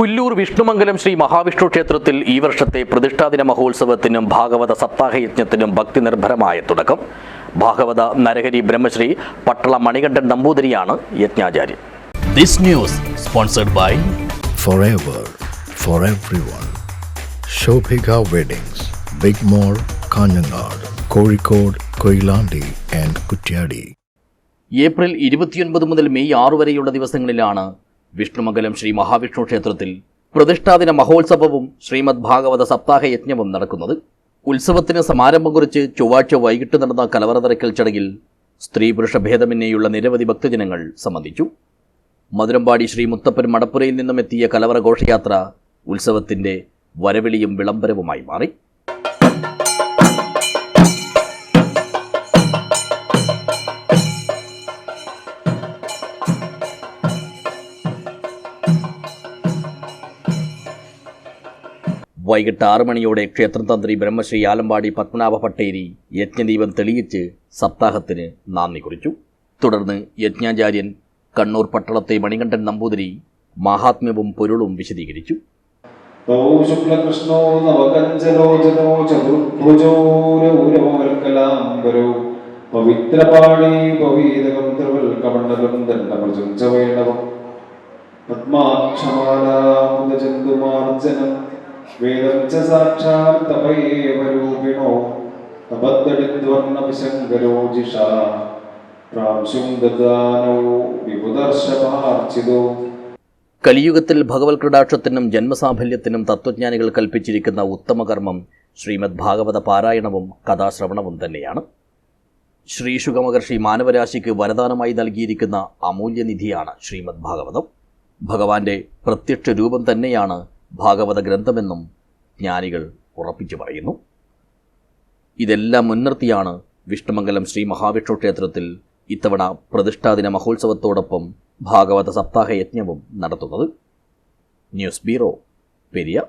പുല്ലൂർ വിഷ്ണുമംഗലം ശ്രീ മഹാവിഷ്ണു ക്ഷേത്രത്തിൽ ഈ വർഷത്തെ പ്രതിഷ്ഠാദിന മഹോത്സവത്തിനും ഭാഗവത സപ്താഹയജ്ഞത്തിനും ഭക്തി നിർഭരമായ തുടക്കം. ഭാഗവത നരഹരി ബ്രഹ്മശ്രീ പട്ടള മണികണ്ഠൻ നമ്പൂതിരിയാണ് യജ്ഞാചാര്യൻ This news sponsored by forever for everyone. Shobhika Weddings, Big mall Kanhangad Kozhikode Koilandi and Kuttiady April ഇരുപത്തിയൊൻപത് മുതൽ മെയ് ആറ് വരെയുള്ള ദിവസങ്ങളിലാണ് വിഷ്ണുമംഗലം ശ്രീ മഹാവിഷ്ണു ക്ഷേത്രത്തിൽ പ്രതിഷ്ഠാദിന മഹോത്സവവും ശ്രീമദ് ഭാഗവത സപ്താഹ യജ്ഞവും നടക്കുന്നത്. ഉത്സവത്തിന് സമാരംഭം കുറിച്ച് ചൊവ്വാഴ്ച വൈകിട്ട് നടന്ന കലവറതറയ്ക്കൽ ചടങ്ങിൽ സ്ത്രീ പുരുഷ ഭേദമന്യേയുള്ള നിരവധി ഭക്തജനങ്ങൾ സംബന്ധിച്ചു. മധുരമ്പാടി ശ്രീ മുത്തപ്പൻ മടപ്പുരയിൽ നിന്നും എത്തിയ കലവറ ഘോഷയാത്ര ഉത്സവത്തിന്റെ വരവിളിയും വിളംബരവുമായി മാറി. വൈകിട്ട് ആറു മണിയോടെ ക്ഷേത്രതന്ത്രി ബ്രഹ്മശ്രീ ആലമ്പാടി പത്മനാഭ ഭട്ടേരി യജ്ഞദീപം തെളിയിച്ച് സപ്താഹത്തിന് നന്ദി കുറിച്ചു. തുടർന്ന് യജ്ഞാചാര്യൻ കണ്ണൂർ പട്ടണത്തെ മണികണ്ഠൻ നമ്പൂതിരി മഹാത്മ്യവും പൊരുളും വിശദീകരിച്ചു. തൗ ശുക്ലകൃഷ്ണോ വേദം ച വിപുദർശപാർച്ചിതോ കലിയുഗത്തിൽ ഭഗവത് കൃടാക്ഷത്തിനും ജന്മസാഫല്യത്തിനും തത്വജ്ഞാനികൾ കൽപ്പിച്ചിരിക്കുന്ന ഉത്തമകർമ്മം ശ്രീമദ് ഭാഗവത പാരായണവും കഥാശ്രവണവും തന്നെയാണ്. ശ്രീ ശ്രീശുഖമഹർഷി മാനവരാശിക്ക് വരദാനമായി നൽകിയിരിക്കുന്ന അമൂല്യനിധിയാണ് ശ്രീമദ് ഭാഗവതം ഭഗവാന്റെ പ്രത്യക്ഷ രൂപം തന്നെയാണ് ഭാഗവത ഗ്രന്ഥമെന്നും ജ്ഞാനികൾ ഉറപ്പിച്ചു പറയുന്നു. ഇതെല്ലാം മുൻനിർത്തിയാണ് വിഷ്ണുമംഗലം ശ്രീ മഹാവിഷ്ണു ക്ഷേത്രത്തിൽ ഇത്തവണ പ്രതിഷ്ഠാദിന മഹോത്സവത്തോടൊപ്പം ഭാഗവത സപ്താഹ യജ്ഞവും നടത്തുന്നത്. News bureau Periya